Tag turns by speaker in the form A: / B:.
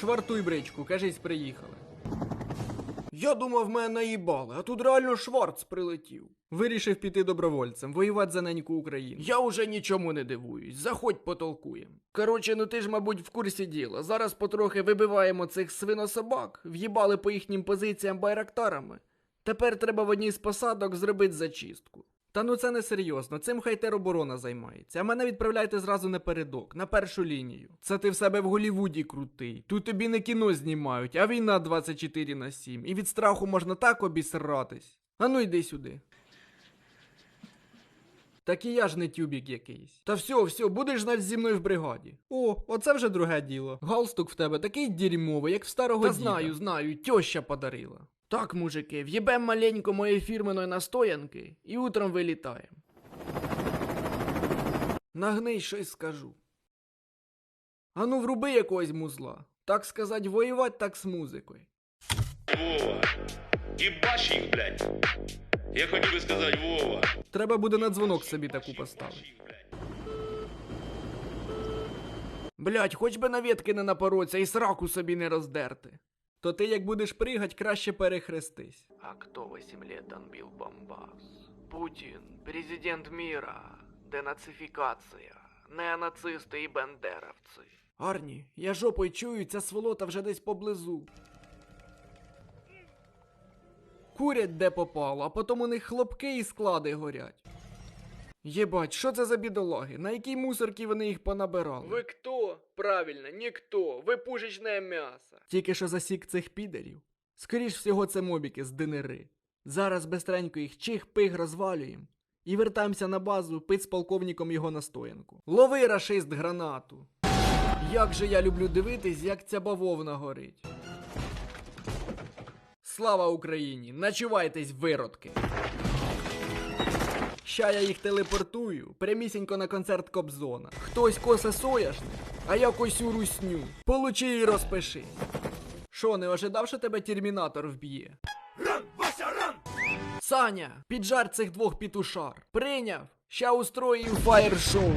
A: Швартуй бричку, кажись, приїхали. Я думав, мене наїбали, а тут реально Шварц прилетів. Вирішив піти добровольцем, воювати за неньку Україну. Я уже нічому не дивуюсь, заходь потолкуєм. Короче, ну ти ж, мабуть, в курсі діла. Зараз потрохи вибиваємо цих свинособак, в'їбали по їхнім позиціям байрактарами. Тепер треба в одній з посадок зробити зачистку. Та ну це не серйозно, цим хай тероборона займається. А мене відправляйте зразу напередок, на першу лінію. Це ти в себе в Голівуді крутий. Тут тобі не кіно знімають, а війна 24 на 7. І від страху можна так обісратись. А ну йди сюди. Так і я ж не тюбік якийсь. Та все, все, будеш знать зі мною в бригаді. О, оце вже друге діло. Галстук в тебе такий дерьмовий, як в старого
B: Та
A: діда.
B: знаю,
A: знаю, тьоща подарила. Так, мужики, в'єбем маленько моєї фірменої настоянки і утром вилітаємо. Нагний щось скажу. Ану, вруби якогось музла. Так сказать, воювати так з музикою.
C: Вова. Ебашь их, блядь. Я хотів би сказати, Вова.
A: Треба буде на дзвонок собі таку поставити. Блять, хоч би на ветки не напороться і сраку собі не роздерти. То ти як будеш пригать, краще перехрестись. А хто 8 лет отбил Бомбас? Путін, президент міра, денацифікація, неонацисти і бендеровці. Арні, я жопою чую, ця сволота вже десь поблизу. Курять де попало, а потім у них хлопки і склади горять. Єбать, що це за бідолаги? На якій мусорці вони їх понабирали? Ви хто? Правильно, ніхто. Ви пушечне м'ясо. Тільки що засік цих підерів. Скоріш всього, це мобіки з динери. Зараз бистренько їх чих-пих розвалюємо. І вертаємося на базу пить з полковником його настоянку. Лови рашист гранату. Як же я люблю дивитись, як ця бавовна горить. Слава Україні! Начувайтесь, виродки! Ща я їх телепортую прямісінько на концерт Кобзона. Хтось косе сояшник, а я косю русню. Получи і розпиши. Шо, не ожидав, що тебе термінатор вб'є? Ран, Вася, ран! Саня, піджар цих двох пітушар. Прийняв. Ща устрою фаєр-шоу.